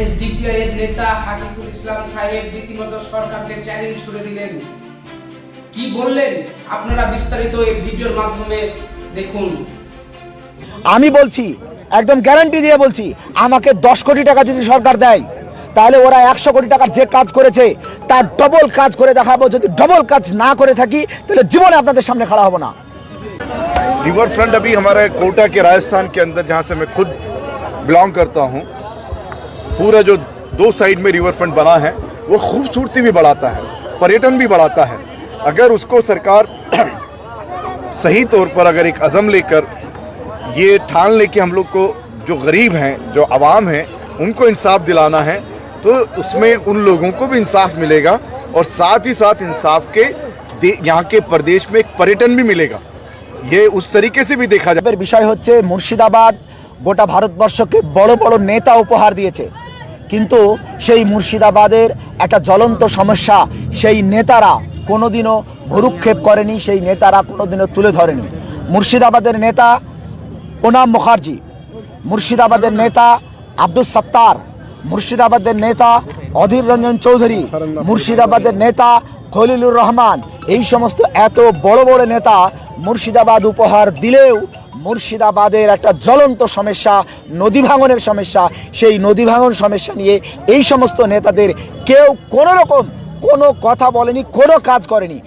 SDPI এর নেতা হাকিকুল ইসলাম সাহেব রীতিমতো সরকারকে চ্যালেঞ্জ ছুড়ে দিলেন কি বললেন আপনারা বিস্তারিত এই ভিডিওর মাধ্যমে দেখুন আমি বলছি একদম গ্যারান্টি দিয়ে বলছি আমাকে দশ কোটি টাকা যদি সরকার দেয় তাহলে ওরা একশো কোটি টাকার যে কাজ করেছে তার ডবল কাজ করে দেখাবো যদি ডবল কাজ না করে থাকি তাহলে জীবনে আপনাদের সামনে খাড়া হবো না रिवर फ्रंट अभी हमारे कोटा के राजस्थान के अंदर जहाँ से मैं खुद बिलोंग करता हूँ पूरा जो दो साइड में रिवर फ्रंट बना है वो खूबसूरती भी बढ़ाता है पर्यटन भी बढ़ाता है अगर उसको सरकार सही तौर पर अगर एक अज़म लेकर ये ठान ले कि हम लोग को जो गरीब हैं जो आवाम हैं उनको इंसाफ दिलाना है तो उसमें उन लोगों को भी इंसाफ मिलेगा और साथ ही साथ इंसाफ के दे- यहाँ के प्रदेश में एक पर्यटन भी मिलेगा ये उस तरीके से भी देखा जाए এর বিষয় হচ্ছে মুর্শিদাবাদ গোটা ভারতবর্ষকে বড় বড় নেতা উপহার দিয়েছে কিন্তু সেই মুর্শিদাবাদের একটা জ্বলন্ত সমস্যা, সেই নেতারা কোনোদিনও ভরুক্ষেপ করেনি, সেই নেতারা কোনোদিনও তুলে ধরেনি। মুর্শিদাবাদের নেতা প্রণাম মুখার্জি, মুর্শিদাবাদের নেতা আব্দুল সত্তার, মুর্শিদাবাদের নেতা অধীর রঞ্জন চৌধুরী, মুর্শিদাবাদের নেতা খলিলুর রহমান, এই সমস্ত এত বড় বড় নেতা মুর্শিদাবাদ উপহার দিলেও মুর্শিদাবাদের একটা জ্বলন্ত সমস্যা, নদী ভাঙনের সমস্যা। সেই নদী ভাঙন সমস্যা নিয়ে এই সমস্ত নেতাদের কেউ কোনো রকম কোনো কথা বলেনি, কোনো কাজ করেনি।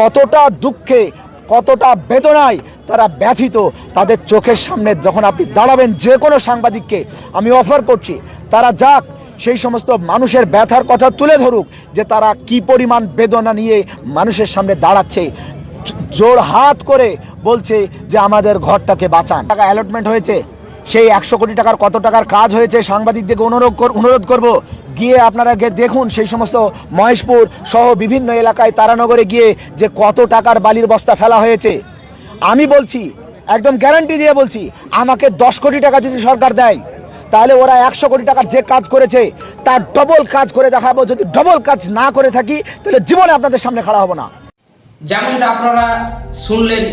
কতটা দুঃখে, কতটা বেদনায় তারা ব্যথিত, তাদের চোখের সামনে যখন আপনি দাঁড়াবেন যে কোনো সাংবাদিককে আমি অফার করছি, তারা যাক, সেই সমস্ত মানুষের ব্যথার কথা তুলে ধরুক যে তারা কি পরিমাণ বেদনা নিয়ে মানুষের সামনে দাঁড়াচ্ছে। জোর হাত করে বলছে যে আমাদের ঘরটাকে বাঁচান। টাকা অ্যালটমেন্ট হয়েছে। সেই একশো কোটি টাকার কত টাকার কাজ হয়েছে সাংবাদিকদেরকে অনুরোধ অনুরোধ করব। গিয়ে আপনারা দেখুন সেই সমস্ত মহেশপুর সহ বিভিন্ন এলাকায় তারানগরে গিয়ে যে কত টাকার বালির বস্তা ফেলা হয়েছে। আমি বলছি, একদম গ্যারান্টি দিয়ে বলছি, আমাকে দশ কোটি টাকা যদি সরকার দেয়, তাহলে ওরা একশো কোটি টাকার যে কাজ করেছে, তার ডবল কাজ করে দেখাবো। যদি ডবল কাজ না করে থাকি, তাহলে জীবনে আপনাদের সামনে খাড়া হব না। যেমনটা আপনারা শুনলেন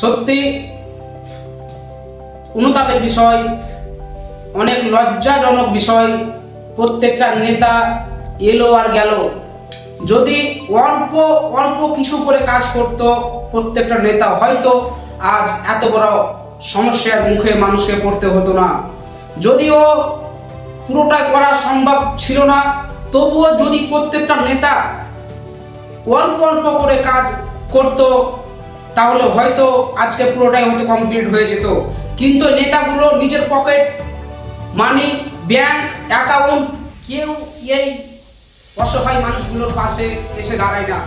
সত্যি, অনুতাপের বিষয়, অনেক লজ্জাজনক বিষয়, প্রত্যেকটা নেতা এলো আর গেল। যদি অল্প অল্প কিছু করে কাজ করত প্রত্যেকটা নেতা, হয়তো আজ এত বড় সমস্যার মুখে মানুষকে পড়তে হতো না। যদিও পুরোটা করা সম্ভব ছিল না, তবুও যদি প্রত্যেকটা নেতা অল্প অল্প করে কাজ করত তাহলে হয়তো আজকে পুরোটাই হয়তো কমপ্লিট হয়ে যেত। কিন্তু নেতাগুলো নিজের পকেট মানি ব্যাংক অ্যাকাউন্ট কেউ এই অসহায় মানুষগুলোর পাশে এসে দাঁড়ায় না।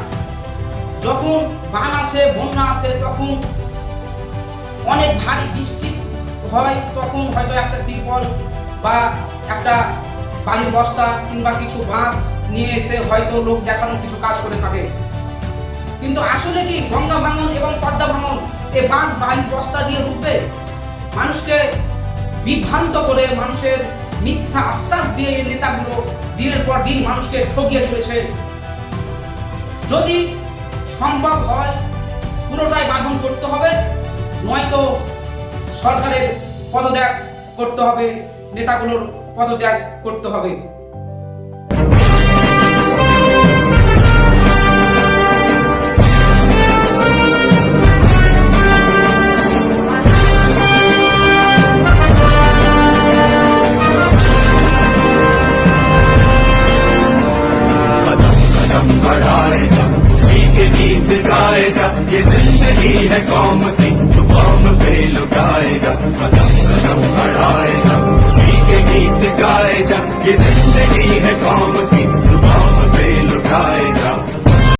যখন বান আসে, বন্যা আসে, তখন অনেক ভারী বৃষ্টি হয়, তখন হয়তো একটা ত্রিপল বা একটা বালির বস্তা কিংবা কিছু বাঁশ নিয়ে এসে হয়তো লোক দেখানোর কিছু কাজ করে থাকে। কিন্তু আসলে কি গঙ্গা ভাঙন এবং পদ্মা ভাঙন এ বাঁশ বালির বস্তা দিয়ে রূপে মানুষকে বিভ্রান্ত করে মানুষের মিথ্যা আশ্বাস দিয়ে এই নেতাগুলো দিনের পর দিন মানুষকে ঠকিয়ে চলেছে। যদি সম্ভব হয়, পুরোটাই বাঁধন করতে হবে, নয়তো সরকারের পদত্যাগ করতে হবে, নেতাগুলোর পদত্যাগ করতে হবে। कदम जा खुशी के गीत गाए जा ये ज़िंदगी है कौम की, जो कौम पे लुटाए जा कदम कदम बढ़ाए जा खुशी के गीत गाए जा ये